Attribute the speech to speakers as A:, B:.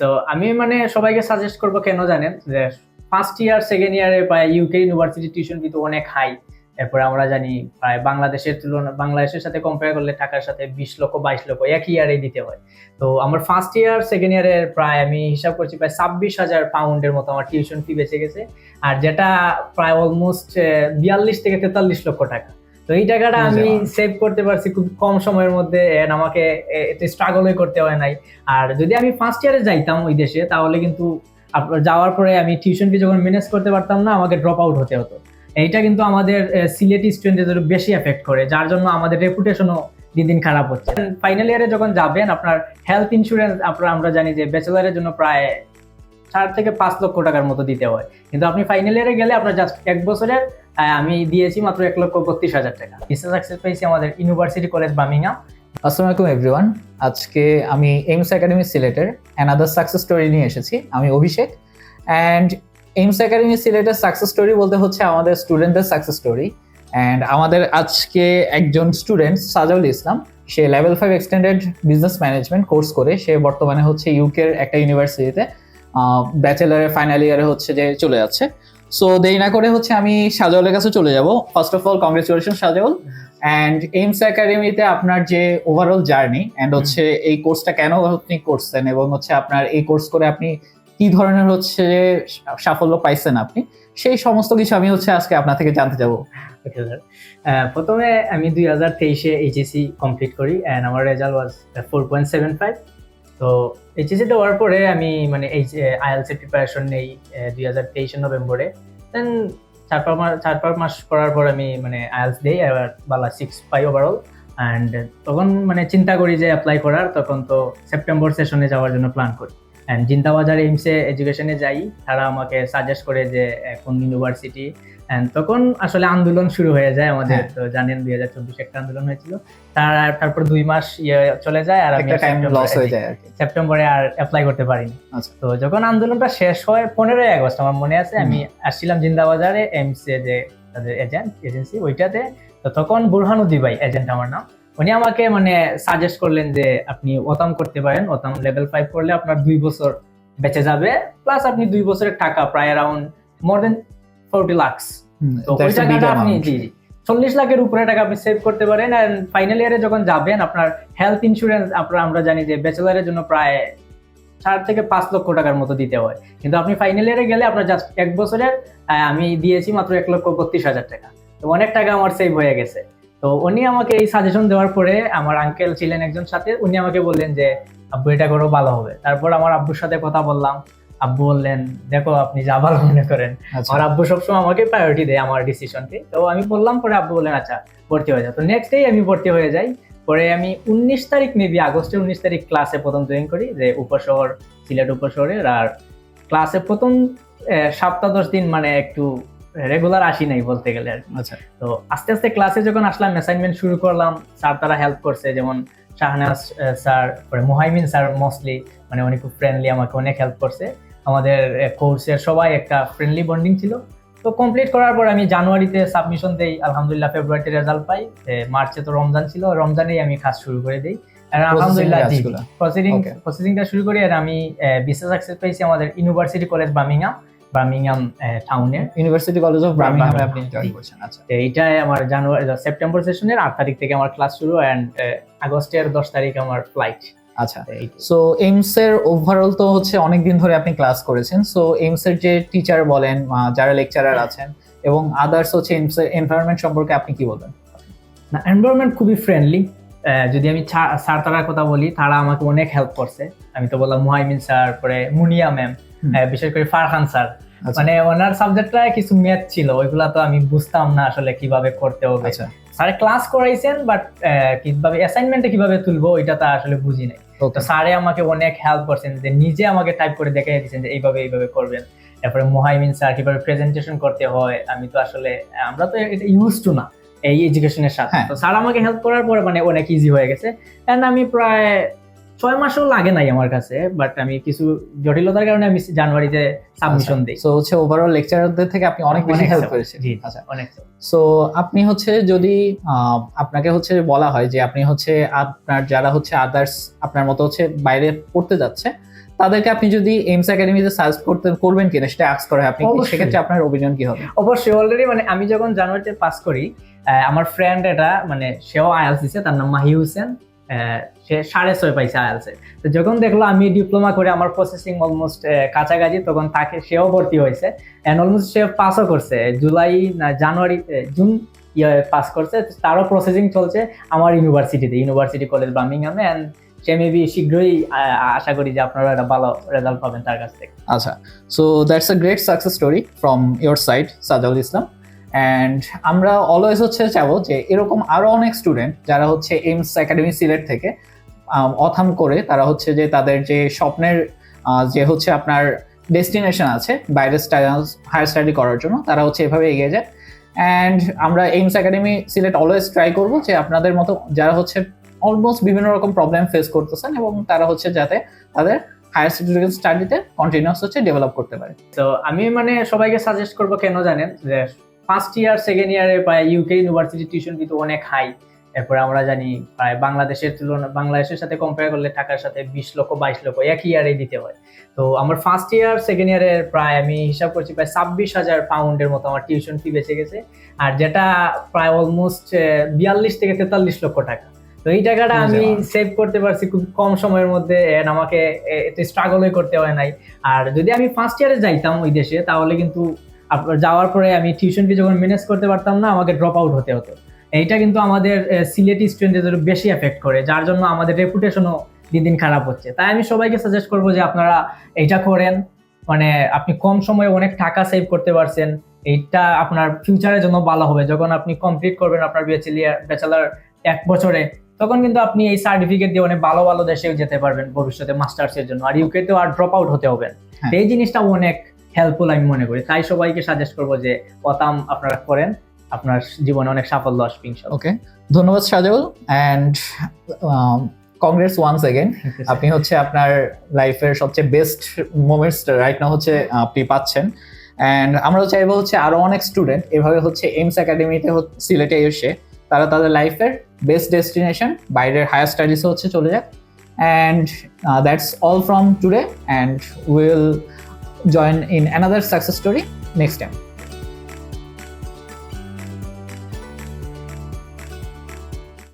A: তো আমি মানে সবাইকে সাজেস্ট করব কেন জানেন যে ফার্স্ট ইয়ার সেকেন্ড ইয়ারে প্রায় ইউকে ইউনিভার্সিটি টিউশন ফি তো অনেক হাই এরপরে আমরা জানি প্রায় বাংলাদেশের তুলনা বাংলাদেশের সাথে কম্পেয়ার করলে টাকার সাথে বিশ লক্ষ, বাইশ লক্ষ এক ইয়ারে দিতে হয়। তো আমার ফার্স্ট ইয়ার সেকেন্ড ইয়ারের প্রায় আমি হিসাব করছি প্রায় ছাব্বিশ হাজার পাউন্ডের মতো আমার টিউশন ফি বেঁচে গেছে। আর যেটা প্রায় অলমোস্ট বিয়াল্লিশ থেকে তেতাল্লিশ লক্ষ টাকা। তো এই টাকাটা আমি সেভ করতে পারছি খুব কম সময়ের মধ্যে আমাকে এতে স্ট্রাগলই করতে হয় নাই। আর যদি আমি ফার্স্ট ইয়ারে যাইতাম ওই দেশে তাহলে কিন্তু যাওয়ার পরে আমি টিউশন ফি যখন ম্যানেজ করতে পারতাম না আমাকে ড্রপ আউট হতে হতো। এইটা কিন্তু আমাদের সিলেটি স্টুডেন্টদের বেশি এফেক্ট করে যার জন্য আমাদের রেপুটেশনও দিন দিন খারাপ হচ্ছে। ফাইনাল ইয়ারে যখন যাবেন আপনার হেলথ ইন্স্যুরেন্স আপনার আমরা জানি যে ব্যাচেলারের জন্য প্রায় চার থেকে পাঁচ লক্ষ টাকার মতো দিতে হয়। কিন্তু আপনি ফাইনাল ইয়ারে গেলে আপনার জাস্ট এক বছরের আমি দিয়েছি মাত্র এক লক্ষ বত্রিশ হাজার টাকা। বিশেষ সাকসেস পেয়েছি আমাদের ইউনিভার্সিটি কলেজ বামিংহাম
B: আসসালামু আলাইকুম এভরিওয়ান আজকে আমি এইমস একাডেমি সিলেটের অ্যানাদার সাকসেস স্টোরি নিয়ে এসেছি। আমি অভিষেক। অ্যান্ড এইমস একাডেমি সিলেটের সাকসেস স্টোরি বলতে হচ্ছে আমাদের স্টুডেন্টদের সাকসেস স্টোরি অ্যান্ড আমাদের আজকে একজন স্টুডেন্ট সাজাউল ইসলাম, সে level five extended business management course করে। সে বর্তমানে হচ্ছে ইউকের একটা ইউনিভার্সিটিতে ব্যাচেলারের ফাইনাল ইয়ারে হচ্ছে যে চলে যাচ্ছে। সো দেরি না করে হচ্ছে আমি সাজাউলের কাছে চলে যাব। First of all congratulation Sajaul and AIMS একাডেমিতে আপনার যে ওভারঅল জার্নি অ্যান্ড হচ্ছে এই কোর্সটা কেন আপনি করছেন এবং হচ্ছে আপনার এই কোর্স করে আপনি কি ধরনের হচ্ছে সাফল্য পাইছেন আপনি সেই সমস্ত কিছু আমি হচ্ছে আজকে আপনার থেকে জানতে যাব।
A: ওকে স্যার প্রথমে আমি দুই হাজার তেইশে এইচএসি কমপ্লিট করি অ্যান্ড আমার result was four point seven five তো এইচএসি দেওয়ার পরে আমি মানে এই আইএলসি প্রিপারেশন নেই দুই হাজার তেইশে নভেম্বরে। দেন চার পাঁচ মাস চার পাঁচ মাস করার পর আমি মানে আইএলস দিই, এবার বালা সিক্স পাই ওভারঅল অ্যান্ড তখন মানে চিন্তা করি যে অ্যাপ্লাই করার, তখন তো সেপ্টেম্বর সেশনে যাওয়ার জন্য প্ল্যান করি। অ্যান্ড জিন্দাবাজার এইমসে এডুকেশনে যাই তারা আমাকে সাজেস্ট করে যে কোন ইউনিভার্সিটি অ্যান্ড তখন আসলে আন্দোলন শুরু হয়ে যায় আমাদের
B: হ্যাঁ।
A: তো জানেন দুই হাজার চব্বিশে একটা আন্দোলন হয়েছিল। তার তারপর দুই মাস ইয়ে চলে যায় আর আমি সেপ্টেম্বরে-
B: আর
A: অ্যাপ্লাই করতে পারিনি।
B: আচ্ছা।
A: তো যখন আন্দোলনটা শেষ হয় পনেরোই আগস্ট আমার মনে আছে আমি আসছিলাম জিন্দাবাজারে এমস এ যে তাদের এজেন্ট এজেন্সি ওইটাতে। তো তখন বুরহানুদ্দি ভাই এজেন্ট আমার নাম উনি আমাকে মানে সাজেস্ট করলেন যে আপনি ওতাম করতে পারেন ওতাম লেভেল ফাইভ করলে আপনার দুই বছর বেঁচে যাবে প্লাস আপনি দুই বছরের টাকা প্রায় around more then forty lakhs তো ওই টাকাটা আপনি জি চল্লিশ লাখের উপরে টাকা আপনি সেভ করতে পারেন আর ফাইনাল ইয়ারে যখন যাবেন আপনার হেলথ ইন্স্যুরেন্স আপনার আমরা জানি যে ব্যাচেলারের জন্য প্রায় চার থেকে পাঁচ লক্ষ টাকার মতো দিতে হয়। কিন্তু আপনি ফাইনাল ইয়ারে গেলে আপনার জাস্ট এক বছরের আমি দিয়েছি মাত্র এক লক্ষ বত্রিশ হাজার টাকা। তো অনেক টাকা আমার সেভ হয়ে গেছে। তো উনি আমাকে এই সাজেশন দেওয়ার পরে আমার আঙ্কেল ছিলেন একজন সাথে উনি আমাকে বললেন যে আব্বু এটা করো ভালো হবে। তারপর আমার আব্বুর সাথে কথা বললাম। আব্বু বললেন দেখো আপনি যা ভালো মনে করেন।
B: আচ্ছা।
A: আমার আব্বু সবসময় আমাকে প্রায়োরিটি দেয় আমার ডিসিশনকে তো আমি বললাম পরে আব্বু বললেন আচ্ছা ভর্তি হয়ে যাও। তো নেক্সট ডে আমি ভর্তি হয়ে যাই। পরে আমি উনিশ তারিখ মেবি আগস্টের উনিশ তারিখ ক্লাসে প্রথম জয়েন করি যে উপশহর সিলেট উপশহরের আর ক্লাসে প্রথম সপ্তাহ দশ দিন মানে একটু রেগুলার আসি নাই বলতে গেলে আর
B: আচ্ছা।
A: তো আস্তে আস্তে ক্লাসে যখন আসলাম অ্যাসাইনমেন্ট শুরু করলাম স্যার তারা হেল্প করছে যেমন শাহনাজ স্যার পরে মোহাইমিন স্যার মোস্টলি মানে উনি খুব ফ্রেন্ডলি আমাকে অনেক হেল্প করছে। আমাদের কোর্সের সবাই একটা ফ্রেন্ডলি বন্ডিং ছিল। তো কমপ্লিট করার পর আমি জানুয়ারিতে সাবমিশন দেই আলহামদুলিল্লাহ ফেব্রুয়ারিতে রেজাল্ট পাই। মার্চে তো রমজান ছিল রমজানেই আমি কাজ শুরু করে দিই। আর আলহামদুলিল্লাহ
B: Okay.
A: প্রসেসিংটা শুরু করি আর আমি বিশেষ সাকসেস পেয়েছি আমাদের ইউনিভার্সিটি কলেজ বার্মিংহাম বার্মিংহাম টাউনে
B: ইউনিভার্সিটি কলেজ অফ ব্রাহ্মণহামে আপনি জয়েন করছেন আচ্ছা।
A: এইটাই আমার জানুয়ারি সেপ্টেম্বর সেশনের আট তারিখ থেকে আমার ক্লাস শুরু অ্যান্ড আগস্টের দশ তারিখ আমার ফ্লাইট
B: আচ্ছা। সো এইমস এর ওভারঅল তো হচ্ছে অনেক দিন ধরে আপনি ক্লাস করেছেন। সো এইমস এর যে টিচার বলেন যারা লেকচারার আছেন এবং আদার্স হচ্ছে এইমস এর এনভায়রনমেন্ট সম্পর্কে আপনি কি বলবেন?
A: না এনভায়রনমেন্ট খুবই ফ্রেন্ডলি যদি আমি স্যার তারার কথা বলি তারা আমাকে অনেক হেল্প করছে। আমি তো বললাম মুহাইমিন স্যার পরে মুনিয়া ম্যাম। বিশেষ করে ফারহান স্যার।
B: আচ্ছা।
A: মানে ওনার সাবজেক্টটা কিছু ম্যাথ ছিল ওইগুলা তো আমি বুঝতাম না আসলে কীভাবে করতে হবে।
B: আচ্ছা।
A: স্যার ক্লাস করাইছেন বাট কীভাবে অ্যাসাইনমেন্টে কীভাবে তুলবো ওইটা তা আসলে বুঝি নাই। তো স্যারে আমাকে অনেক হেল্প করছেন যে নিজে আমাকে টাইপ করে দেখে দিয়েছেন যে এইভাবে এইভাবে করবেন। তারপরে মোহাইমিন স্যার কীভাবে প্রেজেন্টেশন করতে হয় আমি তো আসলে আমরা তো এটা ইউজ টু না এই এডুকেশনের সাথে।
B: হ্যাঁ।
A: তো স্যার আমাকে হেল্প করার পরে মানে অনেক ইজি হয়ে গেছে। এন্ড আমি প্রায় ছয় মাসও লাগে নাই আমার কাছে বাট আমি কিছু জটিলতার কারণে আমি জানুয়ারিতে সাবমিশন দিই।
B: সো হচ্ছে ওভারঅল লেকচারারদের থেকে আপনি অনেক বেশি হেল্প করেছেন। আচ্ছা
A: অনেক
B: সো আপনি হচ্ছে যদি আপনাকে হচ্ছে বলা হয় যে আপনি হচ্ছে আপনার যারা হচ্ছে আদার্স আপনার মতো হচ্ছে বাইরে পড়তে যাচ্ছে তাদেরকে আপনি যদি এইমস একাডেমিতে সাজেস্ট করতে করবেন কিনা সেটা আক্স করে আপনি সেক্ষেত্রে আপনার অপিনিয়ন কি হবে?
A: অবশ্যই অলরেডি মানে আমি যখন জানুয়ারিতে পাস করি আমার ফ্রেন্ড এটা মানে সেও আয়ালস দিছে তার নাম মাহি হোসেন। সে সাড়ে ছয় পাইছে আয়ালসে তো যখন দেখল আমি ডিপ্লোমা করে আমার প্রসেসিং অলমোস্ট কাছাকাছি, তখন তাকে সেও ভর্তি হয়েছে। অ্যান্ড অলমোস্ট সে পাসও করছে। জুলাই না, জানুয়ারি জুন ইয়ে পাস করছে। তারও প্রসেসিং চলছে আমার ইউনিভার্সিটিতে ইউনিভার্সিটি কলেজ বার্মিংহামে অ্যান্ড সে মেবি শীঘ্রই আশা করি যে আপনারা একটা ভালো রেজাল্ট পাবেন তার কাছ থেকে।
B: আচ্ছা। So that's a great success story from your side Sajaul Islam. And আমরা অলওয়েজ হচ্ছে চাবো যে এরকম আরও অনেক স্টুডেন্ট যারা হচ্ছে এইমস একাডেমি সিলেট থেকে অথাম করে তারা হচ্ছে যে তাদের যে স্বপ্নের যে হচ্ছে আপনার ডেস্টিনেশন আছে, বাইরের হায়ার স্টাডি করার জন্য, তারা হচ্ছে এভাবে এগিয়ে যায়। অ্যান্ড আমরা AIIMS academy Sylhet always try করব যে আপনাদের মতো যারা হচ্ছে অলমোস্ট বিভিন্ন রকম প্রবলেম ফেস করতেছেন এবং তারা হচ্ছে যাতে তাদের হায়ার স্টাডিতে কন্টিনিউস হচ্ছে ডেভেলপ করতে পারে।
A: তো আমি মানে সবাইকে সাজেস্ট করব কেন জানেন যে ফার্স্ট ইয়ার সেকেন্ড ইয়ারে প্রায় ইউকে ইউনিভার্সিটি টিউশন কিন্তু অনেক হাই এরপরে আমরা জানি প্রায় বাংলাদেশের তুলনা বাংলাদেশের সাথে কম্পেয়ার করলে টাকার সাথে বিশ লক্ষ বাইশ লক্ষ এক ইয়ারে দিতে হয়। তো আমার ফার্স্ট ইয়ার সেকেন্ড ইয়ারের প্রায় আমি হিসাব করছি প্রায় ছাব্বিশ হাজার পাউন্ডের মতো আমার টিউশন ফি বেঁচে গেছে। আর যেটা প্রায় অলমোস্ট বিয়াল্লিশ থেকে তেতাল্লিশ লক্ষ টাকা। তো এই টাকাটা আমি সেভ করতে পারছি খুব কম সময়ের মধ্যে। আমাকে এতে স্ট্রাগলই করতে হয় নাই। আর যদি আমি ফার্স্ট ইয়ারে যাইতাম ওই দেশে তাহলে কিন্তু যাওয়ার পরে আমি টিউশন ফি যখন ম্যানেজ করতে পারতাম না আমাকে ড্রপ আউট হতে হতো। এইটা কিন্তু আমাদের সিলেটি স্টুডেন্টদের বেশি এফেক্ট করে যার জন্য আমাদের রেপুটেশনও দিন দিন খারাপ হচ্ছে। তাই আমি সবাইকে সাজেস্ট করব যে আপনারা এইটা করেন। মানে আপনি কম সময়ে অনেক টাকা সেভ করতে পারছেন। এইটা আপনার ফিউচারের জন্য ভালো হবে। যখন আপনি কমপ্লিট করবেন আপনার ব্যাচেলিয়ার ব্যাচেলার এক বছরে তখন কিন্তু আপনি এই সার্টিফিকেট দিয়ে অনেক ভালো ভালো দেশেও যেতে পারবেন ভবিষ্যতে মাস্টার্স এর জন্য। আর ইউকে তো আর ড্রপ আউট হতে হবে।
B: হ্যাঁ।
A: এই জিনিসটা অনেক হেল্পফুল আমি মনে করি। তাই সবাইকে সাজেস্ট করব যে পতাম আপনারা করেন। আপনার জীবনে অনেক সাফল্য আসবে
B: ওকে ধন্যবাদ Sajaul and congrats once again আপনি হচ্ছে আপনার লাইফের সবচেয়ে বেস্ট মোমেন্টস রাইট না হচ্ছে আপনি পাচ্ছেন। অ্যান্ড আমরা চাইব হচ্ছে আরও অনেক স্টুডেন্ট এভাবে হচ্ছে এইমস একাডেমিতে সিলেটে এসে তারা তাদের লাইফের বেস্ট ডেস্টিনেশন বাইরের হায়ার স্টাডিসে হচ্ছে চলে যাক। And that's all from today and will join in another success story next time